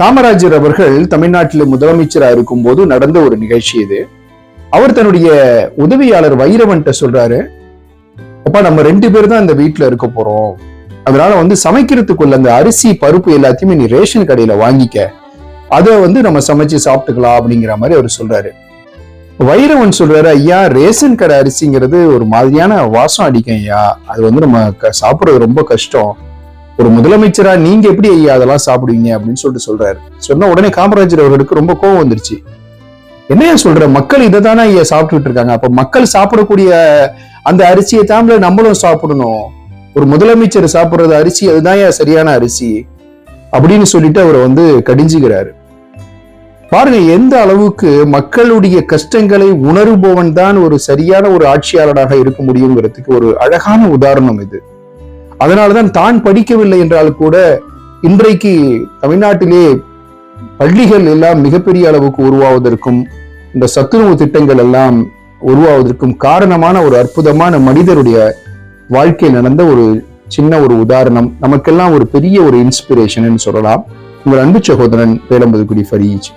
காமராஜர் அவர்கள் தமிழ்நாட்டில் முதலமைச்சராக இருக்கும்போது நடந்த ஒரு நிகழ்ச்சி இது. அவர் தன்னுடைய உதவியாளர் வைரவன்ட்ட சொல்றாரு அப்பா நம்ம ரெண்டு பேர் தான் இந்த வீட்டுல இருக்க போறோம். அதனால வந்து சமைக்கிறதுக்குள்ள அந்த அரிசி பருப்பு எல்லாத்தையுமே நீ ரேஷன் கடையில வாங்கிக்க. அதை வந்து நம்ம சமைச்சு சாப்பிட்டுக்கலாம் அப்படிங்கிற மாதிரி அவர் சொல்றாரு. வைரவன் சொல்றாரு ஐயா ரேஷன் கடை அரிசிங்கிறது ஒரு மாதிரியான வாசம் அடிக்கும் ஐயா. அது வந்து நம்ம சாப்பிட்றது சாப்பிடுறது ரொம்ப கஷ்டம். ஒரு முதலமைச்சரா நீங்க எப்படி ஐயா அதெல்லாம் சாப்பிடுவீங்க அப்படின்னு சொல்லிட்டு சொல்றாரு. சொன்ன உடனே காமராஜர் அவர்களுக்கு ரொம்ப கோவம் வந்துருச்சு. என்னையா சொல்ற? மக்கள் இதை தானே ஐயா சாப்பிட்டுட்டு இருக்காங்க. அப்ப மக்கள் சாப்பிடக்கூடிய அந்த அரிசியை தாம்ல நம்மளும் சாப்பிடணும். ஒரு முதலமைச்சர் சாப்பிடுறது அரிசி அதுதான் ஏன் சரியான அரிசி அப்படின்னு சொல்லிட்டு அவரை வந்து கடிஞ்சுக்கிறாரு. பாருங்க எந்த அளவுக்கு மக்களுடைய கஷ்டங்களை உணருபவன் தான் ஒரு சரியான ஒரு ஆட்சியாளராக இருக்க முடியுங்கிறதுக்கு ஒரு அழகான உதாரணம் இது. அதனாலதான் தான் படிக்கவில்லை என்றால் கூட இன்றைக்கு தமிழ்நாட்டிலே பள்ளிகள் எல்லாம் மிகப்பெரிய அளவுக்கு உருவாவதற்கும் இந்த சத்துணவு திட்டங்கள் எல்லாம் உருவாவதற்கும் காரணமான ஒரு அற்புதமான மனிதருடைய வாழ்க்கையில் நடந்த ஒரு சின்ன ஒரு உதாரணம். நமக்கெல்லாம் ஒரு பெரிய ஒரு இன்ஸ்பிரேஷன் சொல்லலாம். உங்கள் அன்பு சகோதரன் வேலம்பதுக்குடி ஃபரீஜ்.